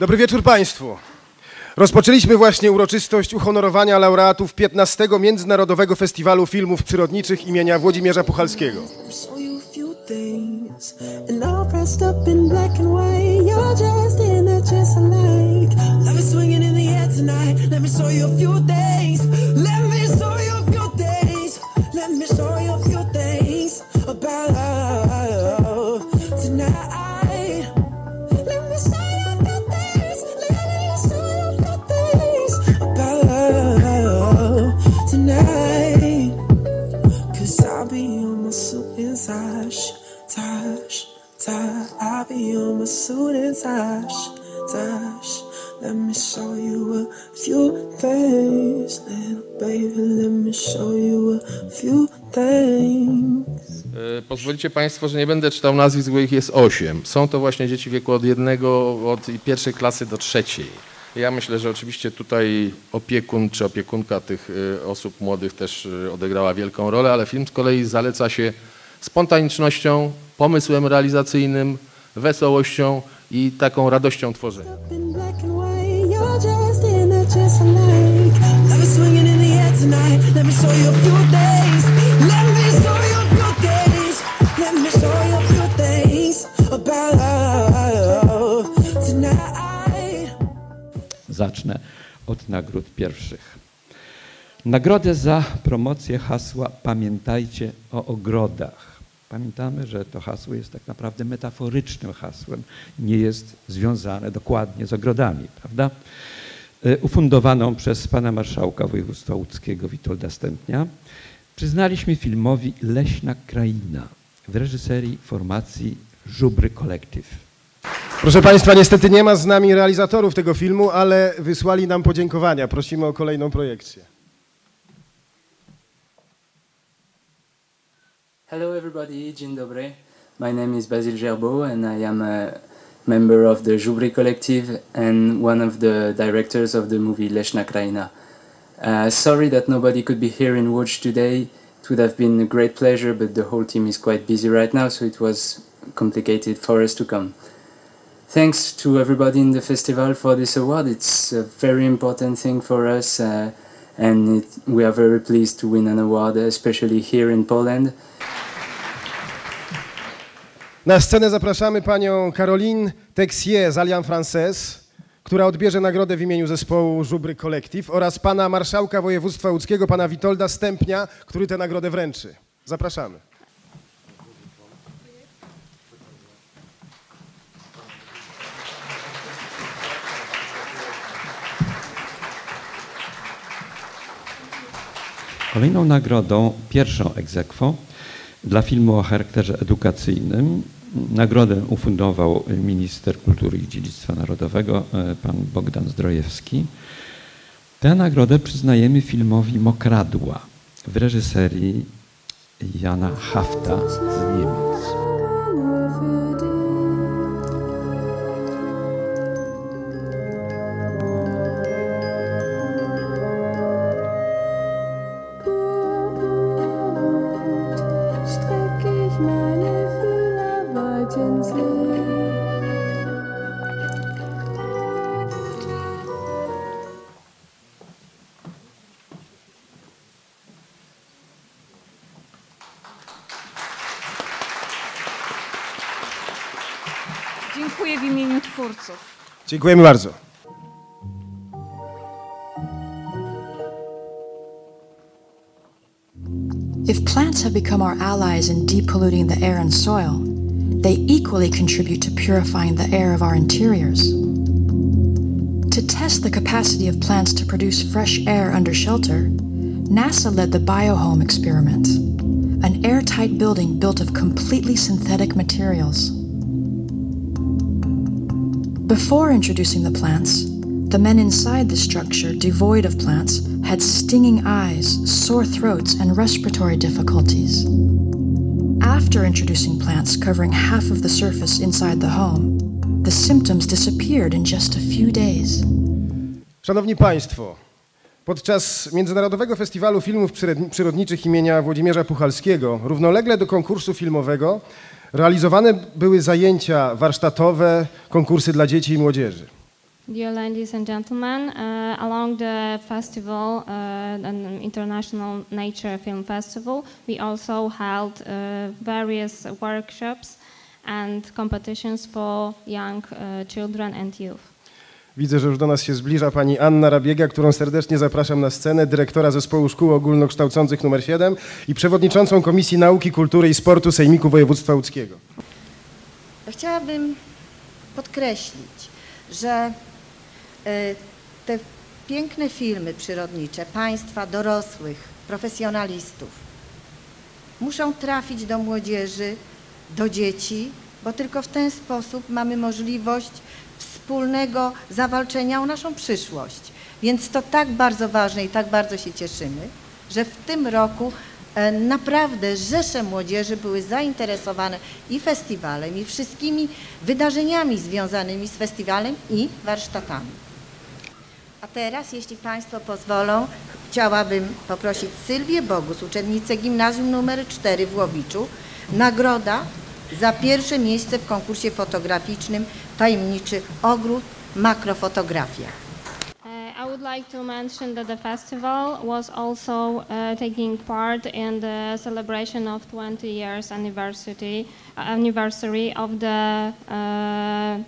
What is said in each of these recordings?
Dobry wieczór Państwu. Rozpoczęliśmy właśnie uroczystość uhonorowania laureatów 15. Międzynarodowego Festiwalu Filmów Przyrodniczych imienia Włodzimierza Puchalskiego. Let me show you a few things. Tosh, Tosh, Tosh. I'll be and Tosh, Tosh. Let me show you a few things, little baby. Let me show you a few things. E, Pozwolicie Państwo, że nie będę czytał nazwisk, bo ich jest osiem. Są to właśnie dzieci w wieku od jednego, od pierwszej klasy do trzeciej. Ja myślę, że oczywiście tutaj opiekun czy opiekunka tych e, osób młodych też e, odegrała wielką rolę, ale film z kolei zaleca się spontanicznością, pomysłem realizacyjnym, wesołością i taką radością tworzenia. Zacznę od nagród pierwszych. Nagrodę za promocję hasła Pamiętajcie o ogrodach. Pamiętamy, że to hasło jest tak naprawdę metaforycznym hasłem, nie jest związane dokładnie z ogrodami, prawda? E, Ufundowaną przez pana marszałka województwa łódzkiego Witolda Stępnia przyznaliśmy filmowi Leśna Kraina w reżyserii formacji Żubry Collective. Proszę Państwa, niestety nie ma z nami realizatorów tego filmu, ale wysłali nam podziękowania. Prosimy o kolejną projekcję. Hello, everybody. Dzień dobry. My name is Basil Gerbeau, and I am a member of the Jubry Collective and one of the directors of the movie Leszna Kraina. Uh, sorry that nobody could be here in Łódź today. It would have been a great pleasure, but the whole team is quite busy right now, so it was complicated for us to come. Thanks to everybody in the festival for this award. It's a very important thing for us, uh, and it, we are very pleased to win an award, especially here in Poland. Na scenę zapraszamy panią Caroline Texier z Alliance Française, która odbierze nagrodę w imieniu zespołu Żubry Collective oraz pana marszałka województwa łódzkiego, pana Witolda Stępnia, który tę nagrodę wręczy. Zapraszamy. Kolejną nagrodą, pierwszą aequo, dla filmu o charakterze edukacyjnym, nagrodę ufundował minister kultury i dziedzictwa narodowego, e, pan Bogdan Zdrojewski. Tę nagrodę przyznajemy filmowi Mokradła w reżyserii Jana Hafta z Niemiec. Dziękuję w imieniu twórców. Dziękujemy bardzo. If plants have become our allies in depolluting the air and soil, they equally contribute to purifying the air of our interiors. To test the capacity of plants to produce fresh air under shelter, NASA led the BioHome experiment, an airtight building built of completely synthetic materials. Before introducing the plants, the men inside the structure, devoid of plants, had stinging eyes, sore throats, and respiratory difficulties. After introducing plants covering half of the surface inside the home, the symptoms disappeared in just a few days. Szanowni Państwo, podczas Międzynarodowego Festiwalu Filmów Przyrodniczych imienia Włodzimierza Puchalskiego, równolegle do konkursu filmowego, realizowane były zajęcia warsztatowe, konkursy dla dzieci i młodzieży. Dear ladies and gentlemen, uh, along the festival, uh, an international nature film festival, we also held uh, various workshops and competitions for young uh, children and youth. Widzę, że już do nas się zbliża pani Anna Rabiega, którą serdecznie zapraszam na scenę, dyrektora Zespołu Szkół Ogólnokształcących nr 7 i przewodniczącą Komisji Nauki, Kultury i Sportu Sejmiku Województwa Łódzkiego. Chciałabym podkreślić, że e, te piękne filmy przyrodnicze państwa dorosłych, profesjonalistów muszą trafić do młodzieży, do dzieci, bo tylko w ten sposób mamy możliwość wspólnego zawalczenia o naszą przyszłość. Więc to tak bardzo ważne i tak bardzo się cieszymy, że w tym roku e, naprawdę rzesze młodzieży były zainteresowane i festiwalem, i wszystkimi wydarzeniami związanymi z festiwalem i warsztatami. A teraz, jeśli Państwo pozwolą, chciałabym poprosić Sylwię Bogus, uczennicę gimnazjum nr 4 w Łowiczu. Nagroda za pierwsze miejsce w konkursie fotograficznym Tajemniczy Ogród Makrofotografia. Uh, I would like to mention that the festival was also uh, taking part in the celebration of 20 years anniversary, uh, anniversary of the uh,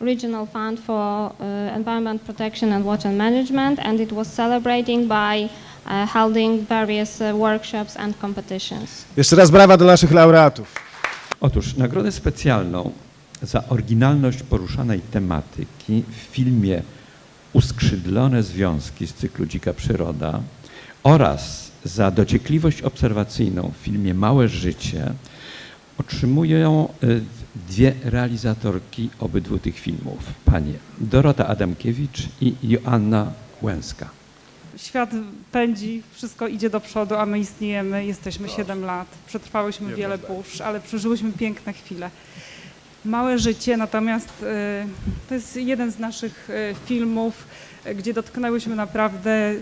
Regional Fund for uh, Environment Protection and Water Management, and it was celebrating by uh, holding various uh, workshops and competitions. Jeszcze raz brawa dla naszych laureatów. Otóż nagrodę specjalną za oryginalność poruszanej tematyki w filmie Uskrzydlone Związki z cyklu Dzika Przyroda oraz za dociekliwość obserwacyjną w filmie Małe Życie otrzymują y, dwie realizatorki obydwu tych filmów, panie Dorota Adamkiewicz i Joanna Łęska. Świat pędzi, wszystko idzie do przodu, a my istniejemy, jesteśmy 7 lat, przetrwałyśmy wiele burz, ale przeżyłyśmy piękne chwile. Małe życie natomiast e, to jest jeden z naszych e, filmów, gdzie dotknęłyśmy naprawdę e,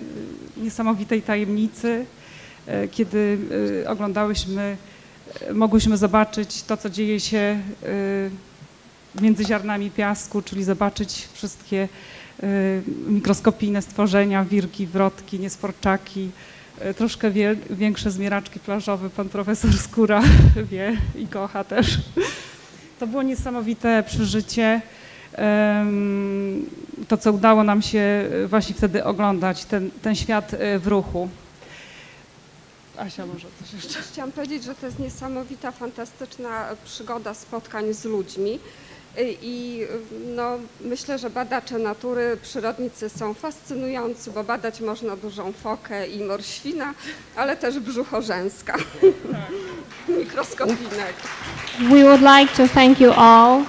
niesamowitej tajemnicy, kiedy oglądałyśmy, mogłyśmy zobaczyć to, co dzieje się między ziarnami piasku, czyli zobaczyć wszystkie y, mikroskopijne stworzenia, wirki, wrotki, niesforczaki, y, troszkę wie, większe zmieraczki plażowe. Pan profesor Skóra wie i kocha też. To było niesamowite przeżycie. To, co udało nam się y, właśnie wtedy oglądać, ten, ten świat y, w ruchu. Asia, może coś jeszcze? Chciałam powiedzieć, że to jest niesamowita, fantastyczna przygoda spotkań z ludźmi. Y, I y, no, myślę, że badacze natury, przyrodnicy są fascynujący, bo badać można dużą fokę i morświna, ale też brzuchorzęska. Mikroskopinek. We would like to thank you all.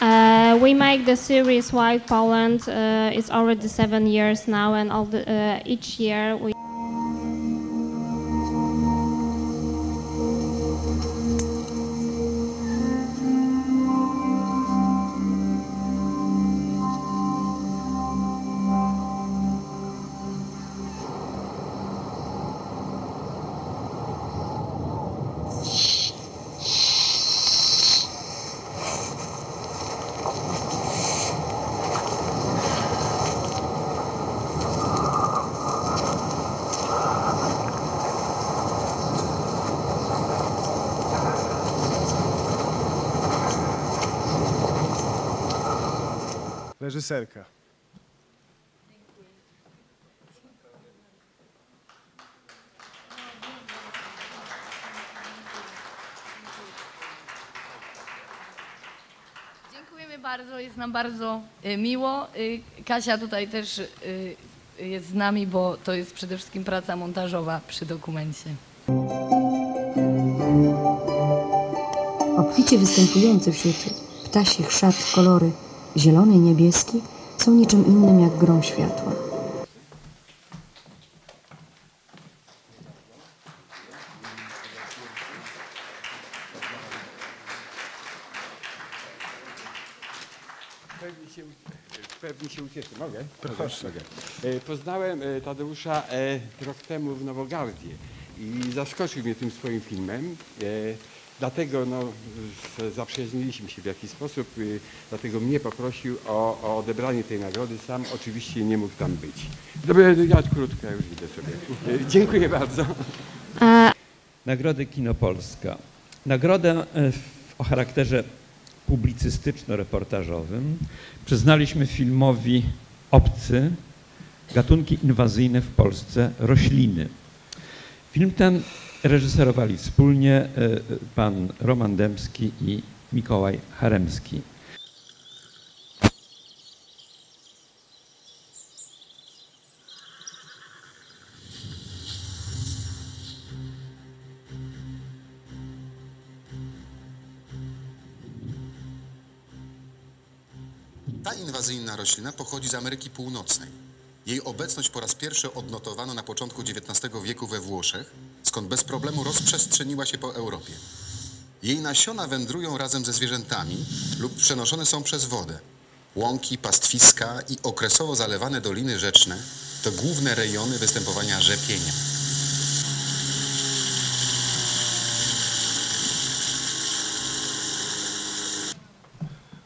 Uh, we make the series Wild Poland. Uh, it's already seven years now, and all the, uh, each year we. Reżyserka. Dziękujemy bardzo, jest nam bardzo y, miło. Y, Kasia tutaj też y, jest z nami, bo to jest przede wszystkim praca montażowa przy dokumencie. Obficie występujące wśród ptasich szat kolory zielony i niebieski są niczym innym jak grom światła. Pewnie się, pewnie się ucieszę. Mogę? Proszę. Mogę. E, Poznałem e, Tadeusza e, rok temu w Nowogardzie i zaskoczył mnie tym swoim filmem. Dlatego no, zaprzyjaźniliśmy się w jakiś sposób, y, dlatego mnie poprosił o, o odebranie tej nagrody. Sam oczywiście nie mógł tam być. Dobra, ja krótko, ja już idę sobie. Y, Dziękuję bardzo. Nagrody Kinopolska. Nagrodę e, o charakterze publicystyczno-reportażowym przyznaliśmy filmowi Obcy, gatunki inwazyjne w Polsce, rośliny. Film ten reżyserowali wspólnie e, pan Roman Dębski i Mikołaj Haremski. Ta inwazyjna roślina pochodzi z Ameryki Północnej. Jej obecność po raz pierwszy odnotowano na początku XIX wieku we Włoszech, skąd bez problemu rozprzestrzeniła się po Europie. Jej nasiona wędrują razem ze zwierzętami lub przenoszone są przez wodę. Łąki, pastwiska i okresowo zalewane doliny rzeczne to główne rejony występowania rzepienia.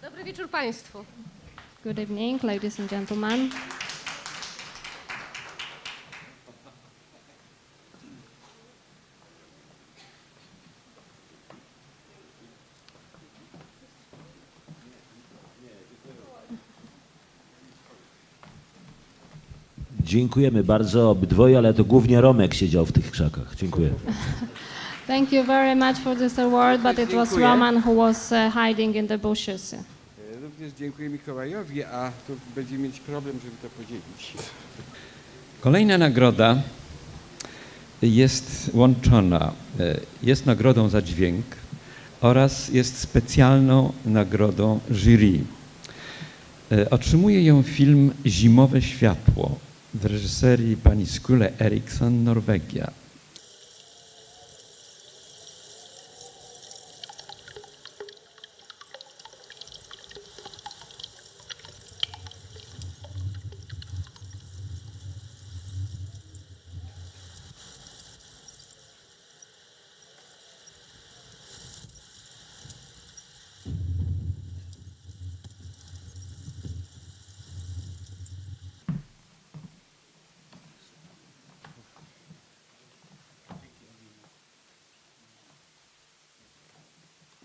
Dobry wieczór Państwu. Good evening, ladies and gentlemen. Dziękujemy bardzo obydwoje, ale to głównie Romek siedział w tych krzakach. Dziękuję. Thank you very much for this award, but it was. Roman who was uh, hiding in the bushes. E, Również dziękuję Mikołajowi, a tu będzie mieć problem, żeby to podzielić. Kolejna nagroda jest łączona, e, jest nagrodą za dźwięk oraz jest specjalną nagrodą jury. E, Otrzymuje ją film Zimowe światło w reżyserii pani Skule Eriksson, Norwegia.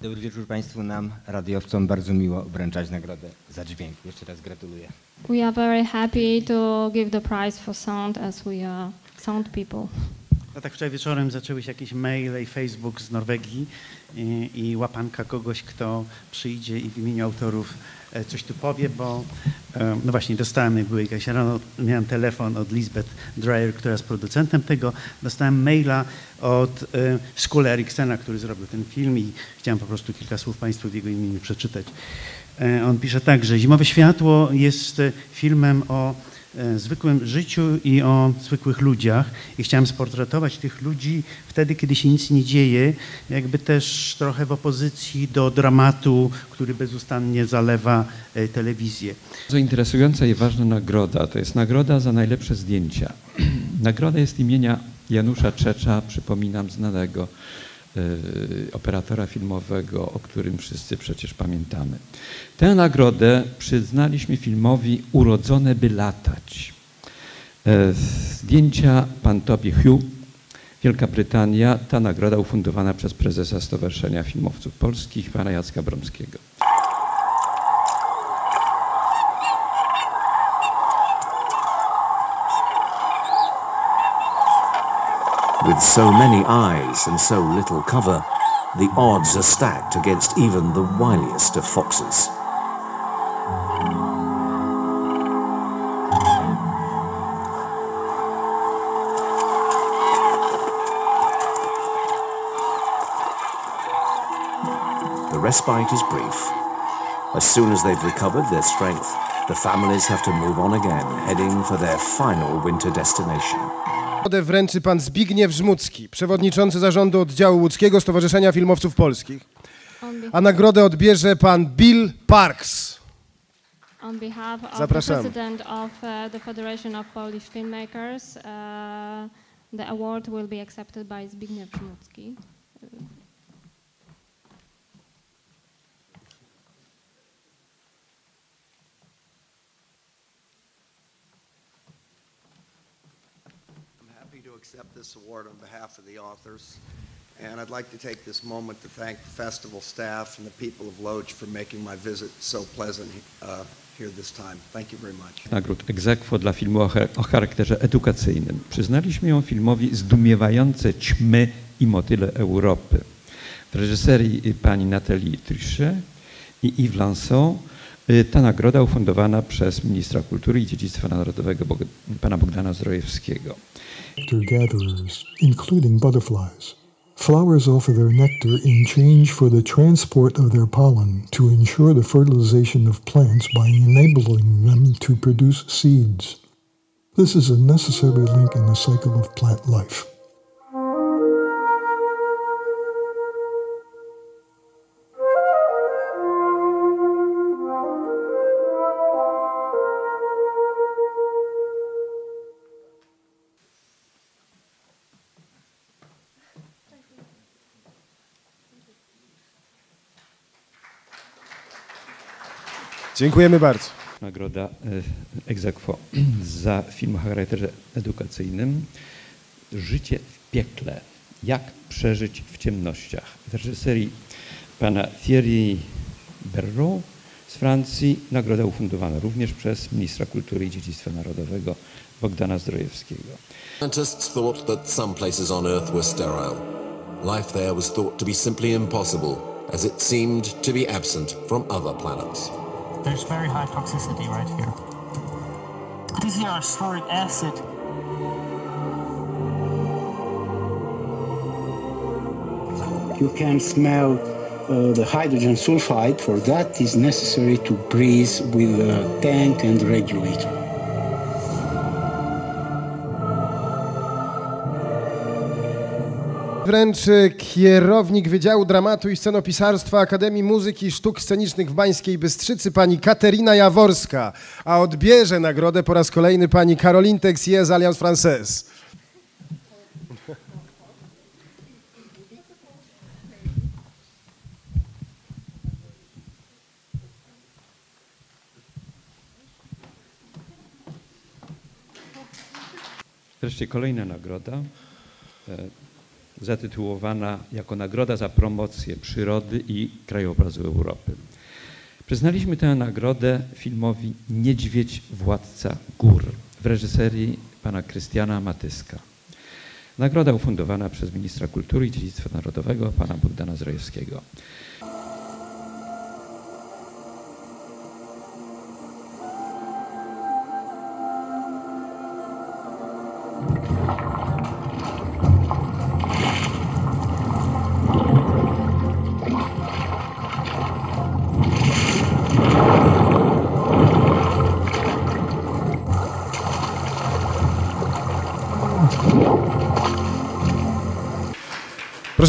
Dobry wieczór Państwu. Nam, radiowcom, bardzo miło wręczać nagrodę za dźwięk. Jeszcze raz gratuluję. We are very happy to give the prize for sound as we are sound people. No tak wczoraj wieczorem zaczęły się jakieś maile i Facebook z Norwegii i, i łapanka kogoś, kto przyjdzie i w imieniu autorów e, coś tu powie, bo no właśnie dostałem, jak były jakaś rano, miałem telefon od Lisbeth Dreyer, która jest producentem tego, dostałem maila od Skule Eriksena, który zrobił ten film i chciałem po prostu kilka słów Państwu w jego imieniu przeczytać. E, On pisze tak, że Zimowe Światło jest e, filmem o zwykłym życiu i o zwykłych ludziach. I chciałem sportretować tych ludzi wtedy, kiedy się nic nie dzieje, jakby też trochę w opozycji do dramatu, który bezustannie zalewa e, telewizję. Bardzo interesująca i ważna nagroda to jest nagroda za najlepsze zdjęcia. Nagroda jest imienia Janusza Czecza, przypominam, znanego e, operatora filmowego, o którym wszyscy przecież pamiętamy. Tę nagrodę przyznaliśmy filmowi Urodzone by latać. E, Zdjęcia pan Toby Hugh, Wielka Brytania. Ta nagroda ufundowana przez prezesa Stowarzyszenia Filmowców Polskich, pana Jacka Bromskiego. With so many eyes and so little cover, the odds are stacked against even the wiliest of foxes. The respite is brief. As soon as they've recovered their strength, the families have to move on again, heading for their final winter destination. Nagrodę wręczy pan Zbigniew Żmudzki, przewodniczący zarządu oddziału łódzkiego Stowarzyszenia Filmowców Polskich. A nagrodę odbierze pan Bill Parks. on behalf of the Zapraszamy. president of uh, the Federation of Polish Filmmakers, uh, the award will be accepted by Zbigniew. to accept this award on behalf of the authors. And I'd like to take this moment to thank the festival staff and the people of for making my visit so pleasant uh, here this time. Thank you very much. Nagród egzekwo dla filmu o, cha- o charakterze edukacyjnym. Przyznaliśmy ją filmowi Zdumiewające ćmy i motyle Europy w reżyserii pani Nathalie Trichet i Yves Lançon. Ta nagroda ufundowana przez ministra kultury i dziedzictwa narodowego pana Bogdana Zdrojewskiego. gatherers, including butterflies. Flowers offer their nectar in change for the transport of their pollen to ensure the fertilization of plants by enabling them to produce seeds. This is a necessary link in the cycle of plant life. Dziękujemy bardzo. Nagroda ex aequo za film o charakterze edukacyjnym Życie w piekle. Jak przeżyć w ciemnościach. W reżyserii pana Thierry Berraud z Francji. Nagroda ufundowana również przez ministra kultury i dziedzictwa narodowego Bogdana Zdrojewskiego. Scientists thought that some places on Earth were sterile. Life there was thought to be simply impossible, as it seemed to be absent from other planets. There's very high toxicity right here. This is our sphoric acid. You can smell uh, the hydrogen sulfide. For that is necessary to breathe with a tank and regulator. Wręcz e, kierownik Wydziału Dramatu i Scenopisarstwa Akademii Muzyki i Sztuk Scenicznych w Bańskiej Bystrzycy, pani Katerina Jaworska, a odbierze nagrodę po raz kolejny pani Caroline Texier z Alliance Française. Wreszcie kolejna nagroda, e, zatytułowana jako Nagroda za promocję przyrody i krajobrazu Europy. Przyznaliśmy tę nagrodę filmowi Niedźwiedź Władca Gór w reżyserii pana Krystiana Matyska. Nagroda ufundowana przez ministra kultury i dziedzictwa narodowego pana Bogdana Zdrojewskiego.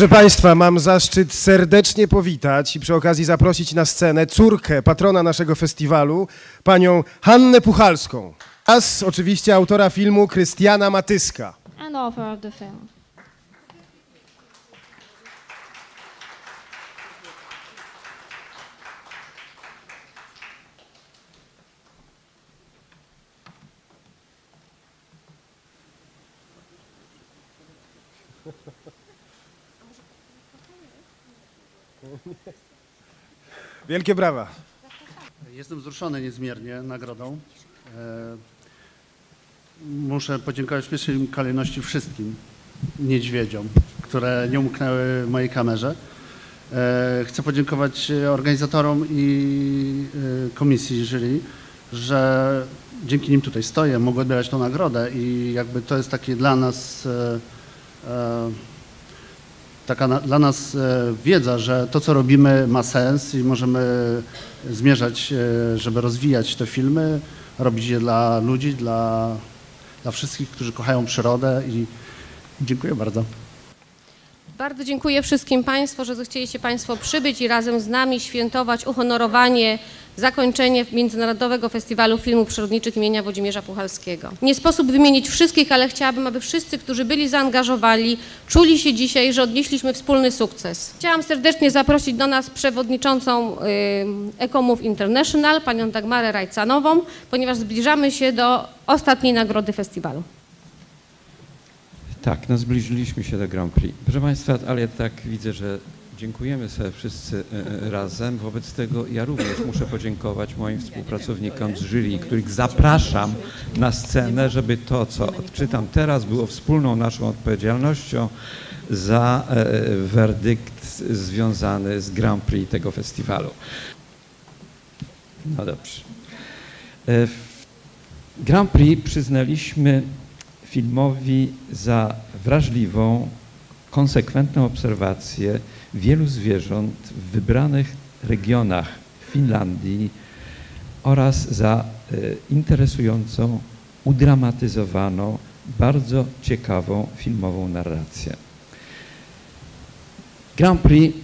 Proszę Państwa, mam zaszczyt serdecznie powitać i przy okazji zaprosić na scenę córkę patrona naszego festiwalu, panią Hannę Puchalską. Oraz oczywiście autora filmu Krystiana Matyska. and author of the film. Wielkie brawa. Jestem wzruszony niezmiernie nagrodą. E, Muszę podziękować w pierwszej kolejności wszystkim niedźwiedziom, które nie umknęły mojej kamerze. E, Chcę podziękować organizatorom i e, komisji jury, że dzięki nim tutaj stoję, mogę odbierać tą nagrodę i jakby to jest takie dla nas taka na, dla nas e, wiedza, że to, co robimy, ma sens i możemy zmierzać, e, żeby rozwijać te filmy, robić je dla ludzi, dla, dla wszystkich, którzy kochają przyrodę i dziękuję bardzo. Bardzo dziękuję wszystkim Państwu, że zechcieliście Państwo przybyć i razem z nami świętować uhonorowanie, zakończenie Międzynarodowego Festiwalu Filmów Przyrodniczych imienia Włodzimierza Puchalskiego. Nie sposób wymienić wszystkich, ale chciałabym, aby wszyscy, którzy byli zaangażowani, czuli się dzisiaj, że odnieśliśmy wspólny sukces. Chciałam serdecznie zaprosić do nas przewodniczącą y, Ecomove International, panią Dagmarę Rajcanową, ponieważ zbliżamy się do ostatniej nagrody festiwalu. Tak, no zbliżyliśmy się do Grand Prix. Proszę Państwa, ale tak widzę, że dziękujemy sobie wszyscy e, e, razem. Wobec tego ja również muszę podziękować moim współpracownikom z jury, których zapraszam na scenę, żeby to, co odczytam teraz, było wspólną naszą odpowiedzialnością za e, werdykt związany z Grand Prix tego festiwalu. No dobrze. Grand Prix przyznaliśmy filmowi za wrażliwą, konsekwentną obserwację wielu zwierząt w wybranych regionach Finlandii oraz za e, interesującą, udramatyzowaną, bardzo ciekawą filmową narrację. Grand Prix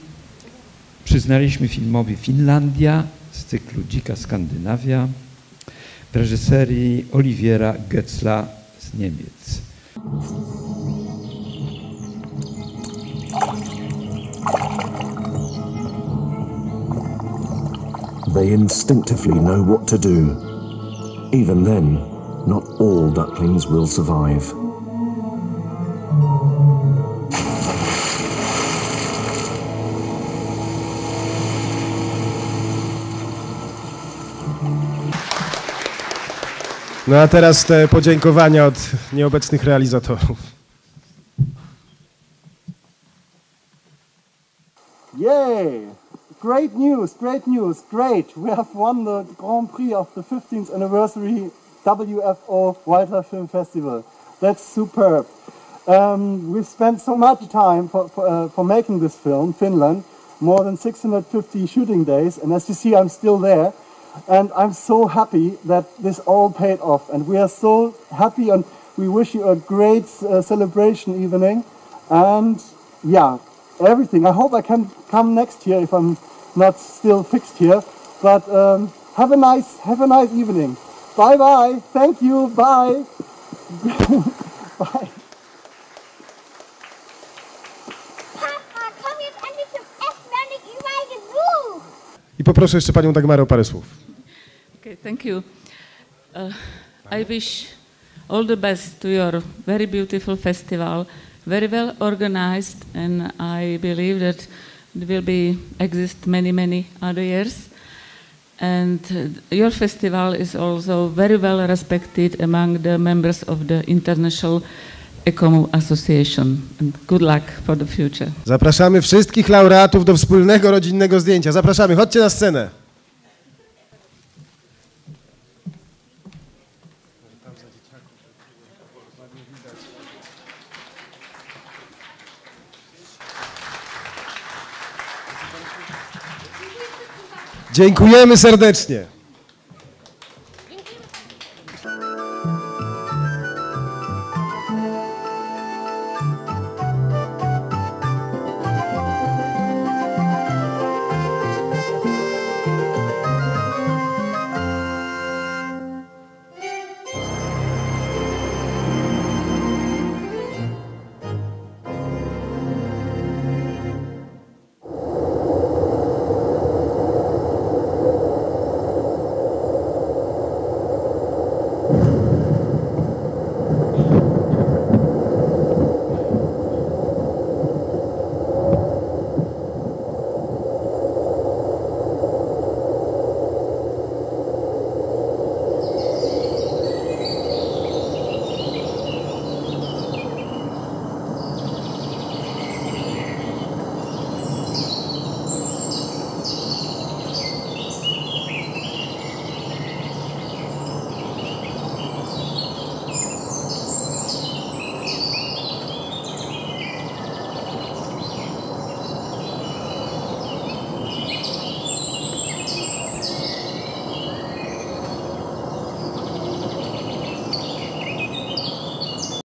przyznaliśmy filmowi Finlandia z cyklu Dzika Skandynawia w reżyserii Oliwiera Goetzla z Niemiec. They instinctively know what to do. Even then, not all ducklings will survive. No a teraz te podziękowania od nieobecnych realizatorów. Yay! Great news, great news, great. We have won the Grand Prix of the 15th anniversary WFO Wildlife Film Festival. That's superb. Um, we've spent so much time for, for, uh, for making this film, Finland, more than 650 shooting days, and as you see, I'm still there. And I'm so happy that this all paid off, and we are so happy, and we wish you a great uh, celebration evening. And yeah, everything. I hope I can come next year if I'm not still fixed here. But um, have a nice have a nice evening. Bye bye. Thank you. Bye. bye. Papa, komm jetzt endlich zum Essen, wir haben dich überall. I poproszę jeszcze panią Dagmarę o parę słów. Okay, thank you. Uh, I wish all the best to your very beautiful festival, very well organized, and I believe that it will be exist many many other years. And uh, your festival is also very well respected among the members of the International ECOMO Association. Good luck for the future. Zapraszamy wszystkich laureatów do wspólnego rodzinnego zdjęcia. Zapraszamy, chodźcie na scenę. Dziękujemy serdecznie.